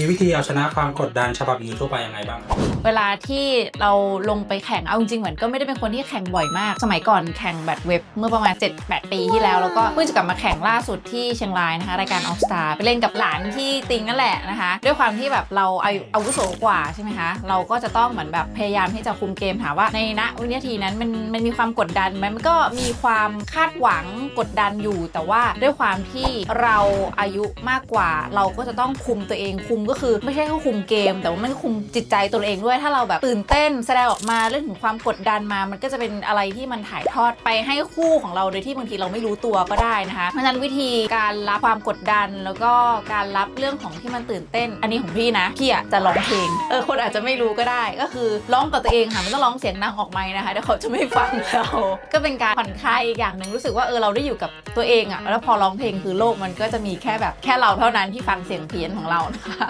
มีวิธีเอาชนะความกดดันฉบับยูทั่วไปยังไงบ้างครับ เวลาที่เราลงไปแข่งเอาจริงๆเหมือนก็ไม่ได้เป็นคนที่แข่งบ่อยมาก สมัยก่อนแข่งแบดเว็บเมื่อประมาณ 7-8 ปีที่แล้ว แล้วก็เพิ่งจะกลับมาแข่งล่าสุดที่เชียงรายนะคะ รายการ All Star ไปเล่นกับหลานที่ติงนั่นแหละนะคะ ด้วยความที่แบบเราอายุอาวุโสกว่าใช่ไหมคะเราก็จะต้องเหมือนแบบพยายามที่จะคุมเกมถามว่าในณวินาทีนั้นมันมันมีความกดดันไหมมันก็มีความคาดหวังกดดันอยู่ แต่ว่าด้วยความที่เราอายุมากกว่า เราก็จะต้องคุมตัวเองคุมก็คือ ไม่ใช่แค่คุมเกม แต่ว่ามันคุมจิตใจตัวเองด้วยถ้าเราแบบตื่นเต้นแสดงออกมาเรื่องถึงความกดดันมา มันก็จะเป็นอะไรที่มันถ่ายทอดไปให้คู่ของเราโดยที่บางทีเราไม่รู้ตัวก็ได้นะคะเพราะฉะนั้นวิธีการรับความกดดันแล้วก็การรับเรื่องของที่มันตื่นเต้น อันนี้ของพี่นะพี่อะจะร้องเพลงเออคนอาจจะไม่รู้ก็ได้ ก็คือร้องกับตัวเองค่ะไม่ต้องร้องเสียงดังออกไมค์นะคะเดี๋ยวเขาจะไม่ฟังเราก็เป็นการผ่อนคลายอีกอย่างหนึ่งรู้สึกว่าเออเราได้อยู่กับตัวเองอะแล้วพอร้องเพลงคือโลกมันก็จะมีแค่แบบแค่เราเท่านั้นที่ฟังเสียงเพี้ยนของเรานะคะ